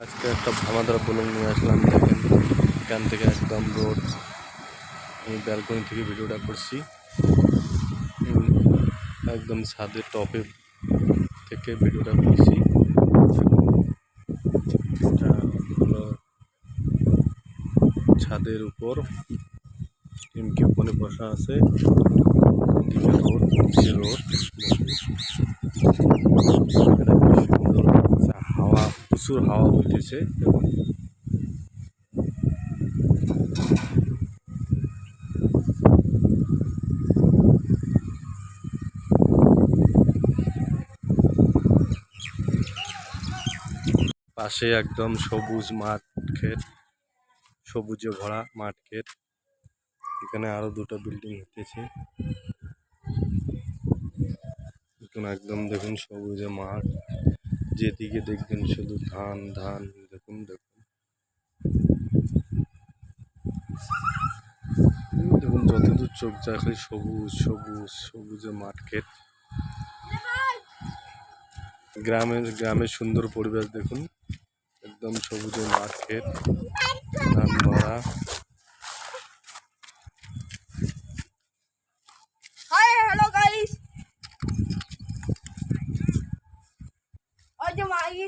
আজকে একটা ভামাদারা পোলং নিয়ে আসলাম, দেখেন। এখান থেকে একদম রোড। আমি ব্যালকনি থেকে ভিডিওটা করছি। একদম ছাদের টপে থেকে ভিডিওটা করছি। এটা হলো ছাদের উপর। টিমকি ওখানে বসা আছে। রোড রোড এটা কি সুন্দর লাগছে। হাওয়া প্রচুর হাওয়া হইতেছে দেখুন। পাশে একদম সবুজ মাঠ ক্ষেত, সবুজে ভরা মাঠ ক্ষেত। এখানে আরও দুটো বিল্ডিং এখন একদম দেখুন সবুজে মাঠ। যেদিকে দেখবেন শুধু ধান ধান দেখুন দেখুন দেখুন যতদূর চোখ যায়, খালি সবুজ সবুজ, সবুজে ক্ষেত। গ্রামের গ্রামের সুন্দর পরিবেশ, দেখুন। একদম সবুজে ক্ষেত। ধান ভরা। যে মাই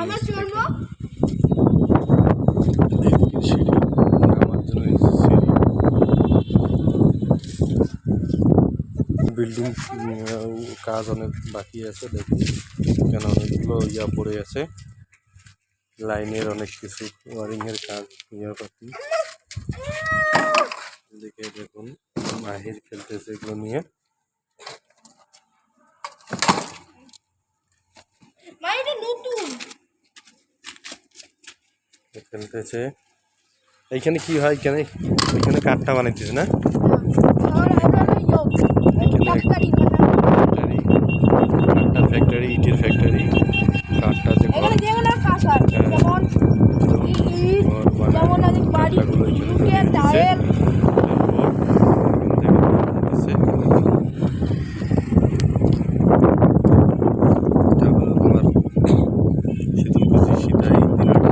আমরা চলবো বিল্ডিং কাজ অনেক বাকি আছে দেখুন এখানে অনেকগুলো ইয়া পড়ে আছে। লাইনের অনেক কিছু ওয়ারিংয়ের কাজ ইয়াপাতি। এদিকে দেখুন মাহির খেলতেছে এগুলো নিয়ে মাই এটা নতুন খেলতেছে এইখানে কি হয়? এখানে এখানে কাঠটা বানাইতেছে না আর এটা হলো ইয়ো ডাক্তারি ফ্যাক্টরি কাঠটা ফ্যাক্টরি ইটের ফ্যাক্টরি কাঠটা যে এখানে যেগুলো কাজ হয় হ্যাঁ। যেমন ইট ঘর বানায়, যেমন আছে বাড়ি কাঠটাগুলো এখানে লুকে ঢুকিয়ে দিচ্ছে। টায়ার এটা হলো তোমার শীতলকুচি সিতাই দিনাটা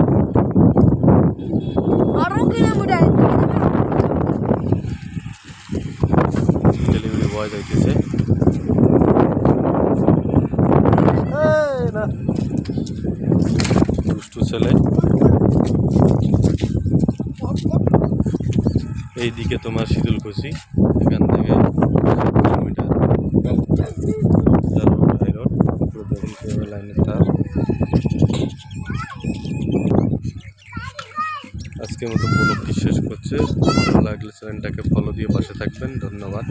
আরও কিলোমিটার বয় যাইতেছে দুষ্টু ছেলে। এইদিকে তোমার শীতলকুচি এখান থেকে কিলোমিটার। লাইনের তার। আজকের মতো ব্লগটি শেষ করছে। ভালো লাগলে চ্যানেলটাকে ফলো দিয়ে পাশে থাকবেন। ধন্যবাদ।